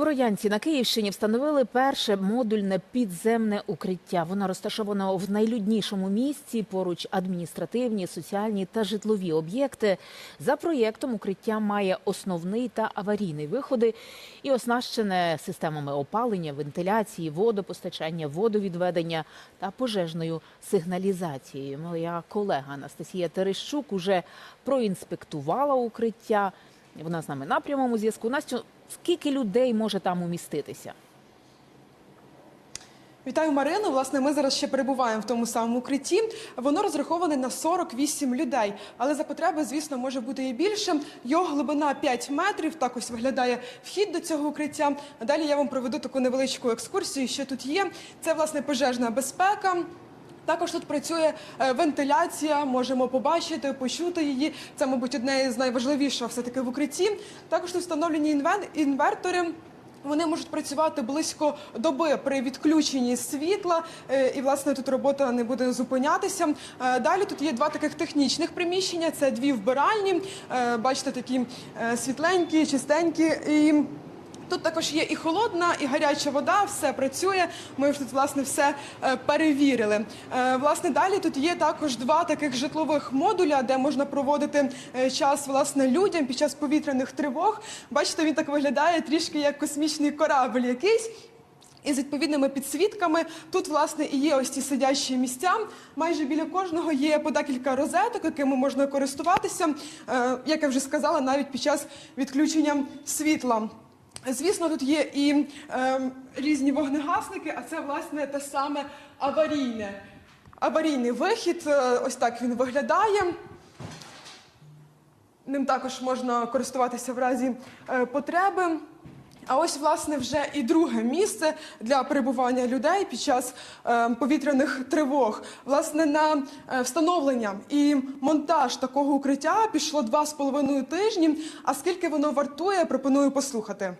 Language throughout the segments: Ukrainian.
Бородянці на Київщині встановили перше модульне підземне укриття. Воно розташовано в найлюднішому місці. Поруч адміністративні, соціальні та житлові об'єкти. За проєктом укриття має основний та аварійний виходи і оснащене системами опалення, вентиляції, водопостачання, водовідведення та пожежною сигналізацією. Моя колега Анастасія Терещук уже проінспектувала укриття. Вона з нами на прямому зв'язку. Настю, скільки людей може там уміститися? Вітаю, Марину. Власне, ми зараз ще перебуваємо в тому самому укритті. Воно розраховане на 48 людей, але за потреби, звісно, може бути і більше. Його глибина 5 метрів. Так ось виглядає вхід до цього укриття. Далі я вам проведу таку невеличку екскурсію. Що тут є? Це власне пожежна безпека. Також тут працює е, вентиляція, можемо побачити, почути її. Це, мабуть, одне з найважливішого все таки в укритті. Також тут встановлені інвертори. Вони можуть працювати близько доби при відключенні світла, е, і власне тут робота не буде зупинятися. Е, Далі тут є два таких технічних приміщення. Це дві вбиральні. Бачите, такі світленькі, чистенькі. І Тут також є і холодна, і гаряча вода, все працює. Ми ж тут власне все е, перевірили. Е, Власне, далі тут є також два таких житлових модуля, де можна проводити е, час власне людям під час повітряних тривог. Бачите, він так виглядає трішки як космічний корабль якийсь. І з відповідними підсвітками тут власне і є ось ці сидячі місця. Майже біля кожного є по декілька розеток, якими можна користуватися, як я вже сказала, навіть під час відключення світла. Звісно, тут є і е, різні вогнегасники, а це власне те саме аварійне. Аварійний вихід, е, ось так він виглядає. Ним також можна користуватися в разі е, потреби. А ось, власне, вже і друге місце для перебування людей під час е, повітряних тривог. Власне, на встановлення і монтаж такого укриття пішло два з половиною тижні. А скільки воно вартує, пропоную послухати.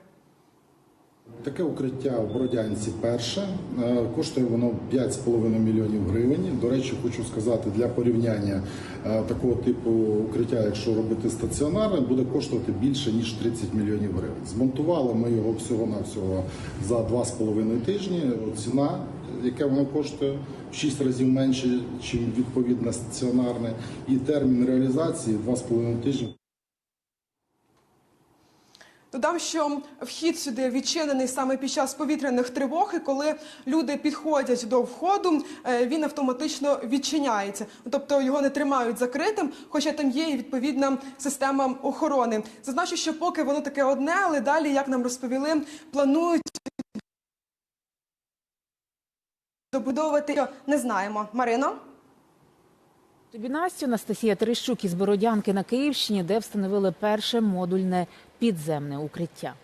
Таке укриття в Бородянці перше. Е, Коштує воно 5,5 мільйонів гривень. До речі, хочу сказати, для порівняння е, такого типу укриття, якщо робити стаціонарне, буде коштувати більше ніж 30 мільйонів гривень. Змонтували ми його всього-навсього за 2,5 тижні. Ціна, яка воно коштує, в 6 разів менше, ніж відповідне стаціонарне, і термін реалізації 2,5 тижні. Додам, що вхід сюди відчинений саме під час повітряних тривог, і коли люди підходять до входу, е, він автоматично відчиняється. Тобто його не тримають закритим, хоча там є і відповідна система охорони. Зазначу, що поки воно таке одне, але далі, як нам розповіли, планують добудовувати. Не знаємо. Марино? Тобі Настю, Анастасія Терещук із Бородянки на Київщині, де встановили перше модульне підземне укриття.